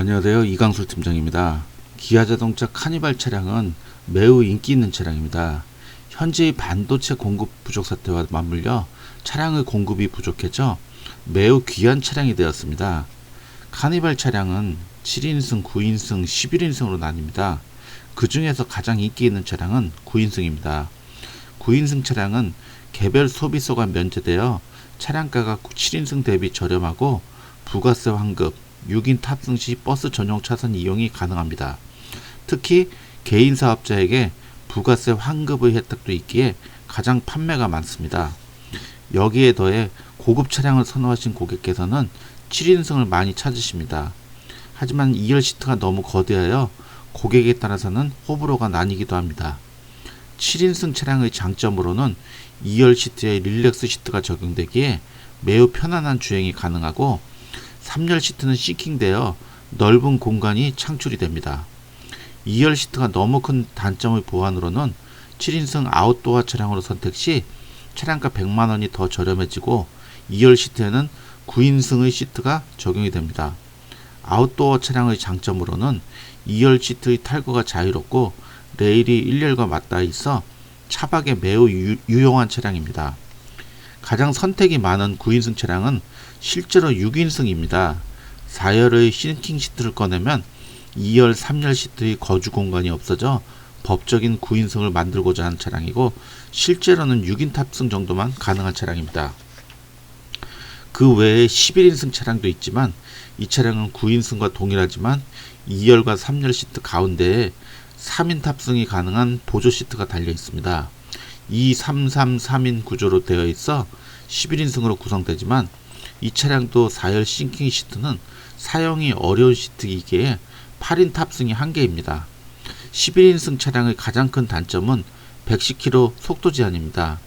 안녕하세요. 이강술 팀장입니다. 기아자동차 카니발 차량은 매우 인기 있는 차량입니다. 현재의 반도체 공급 부족 사태와 맞물려 차량의 공급이 부족해져 매우 귀한 차량이 되었습니다. 카니발 차량은 7인승, 9인승, 11인승으로 나뉩니다. 그 중에서 가장 인기 있는 차량은 9인승입니다. 9인승 차량은 개별 소비소가 면제되어 차량가가 7인승 대비 저렴하고 부가세 환급, 6인 탑승 시 버스 전용 차선 이용이 가능합니다. 특히 개인 사업자에게 부가세 환급의 혜택도 있기에 가장 판매가 많습니다. 여기에 더해 고급 차량을 선호하신 고객께서는 7인승을 많이 찾으십니다. 하지만 2열 시트가 너무 거대하여 고객에 따라서는 호불호가 나뉘기도 합니다. 7인승 차량의 장점으로는 2열 시트에 릴렉스 시트가 적용되기에 매우 편안한 주행이 가능하고 3열 시트는 싱킹되어 넓은 공간이 창출이 됩니다. 2열 시트가 너무 큰 단점의 보완으로는 7인승 아웃도어 차량으로 선택 시 차량가 100만 원이 더 저렴해지고 2열 시트에는 9인승의 시트가 적용이 됩니다. 아웃도어 차량의 장점으로는 2열 시트의 탈거가 자유롭고 레일이 1열과 맞닿아 있어 차박에 매우 유, 유용한 차량입니다. 가장 선택이 많은 9인승 차량은 실제로 6인승입니다. 4열의 싱킹 시트를 꺼내면 2열, 3열 시트의 거주 공간이 없어져 법적인 9인승을 만들고자 하는 차량이고 실제로는 6인 탑승 정도만 가능한 차량입니다. 그 외에 11인승 차량도 있지만 이 차량은 9인승과 동일하지만 2열과 3열 시트 가운데에 3인 탑승이 가능한 보조 시트가 달려 있습니다. 2, 3, 3, 3인 구조로 되어 있어 11인승으로 구성되지만 이 차량도 4열 싱킹 시트는 사용이 어려운 시트이기에 8인 탑승이 한계입니다. 11인승 차량의 가장 큰 단점은 110km 속도 제한입니다.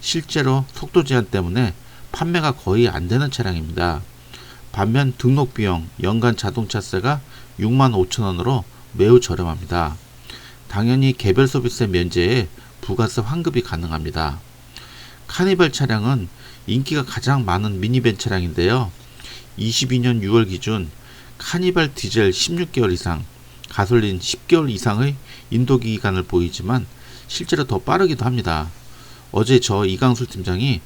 실제로 속도 제한 때문에 판매가 거의 안 되는 차량입니다. 반면 등록 비용, 연간 자동차세가 6만 5천 원으로 매우 저렴합니다. 당연히 개별 소비세 면제에 부가세 환급이 가능합니다. 카니발 차량은 인기가 가장 많은 미니밴 차량인데요. 22년 6월 기준 카니발 디젤 16개월 이상, 가솔린 10개월 이상의 인도기 기간을 보이지만 실제로 더 빠르기도 합니다. 어제 저 이강술 팀장이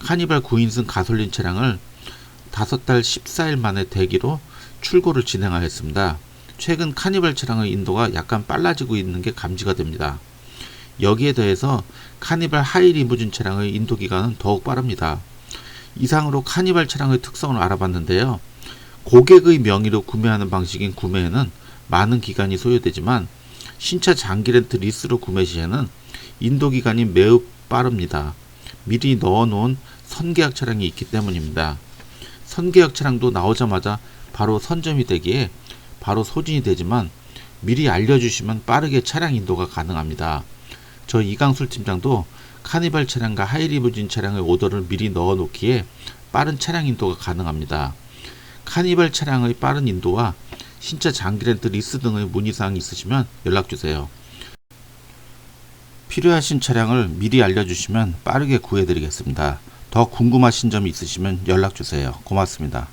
카니발 9인승 가솔린 차량을 5달 14일 만에 대기로 출고를 진행하였습니다. 최근 카니발 차량의 인도가 약간 빨라지고 있는 게 감지가 됩니다. 여기에 더해서 카니발 하이 리무진 차량의 인도 기간은 더욱 빠릅니다. 이상으로 카니발 차량의 특성을 알아봤는데요. 고객의 명의로 구매하는 방식인 구매에는 많은 기간이 소요되지만 신차 장기 렌트 리스로 구매 시에는 인도 기간이 매우 빠릅니다. 미리 넣어놓은 선계약 차량이 있기 때문입니다. 선계약 차량도 나오자마자 바로 선점이 되기에 바로 소진이 되지만 미리 알려주시면 빠르게 차량 인도가 가능합니다. 저 이강술 팀장도 카니발 차량과 하이리무진 차량의 오더를 미리 넣어 놓기에 빠른 차량 인도가 가능합니다. 카니발 차량의 빠른 인도와 신차 장기 렌트 리스 등의 문의사항이 있으시면 연락주세요. 필요하신 차량을 미리 알려주시면 빠르게 구해드리겠습니다. 더 궁금하신 점이 있으시면 연락주세요. 고맙습니다.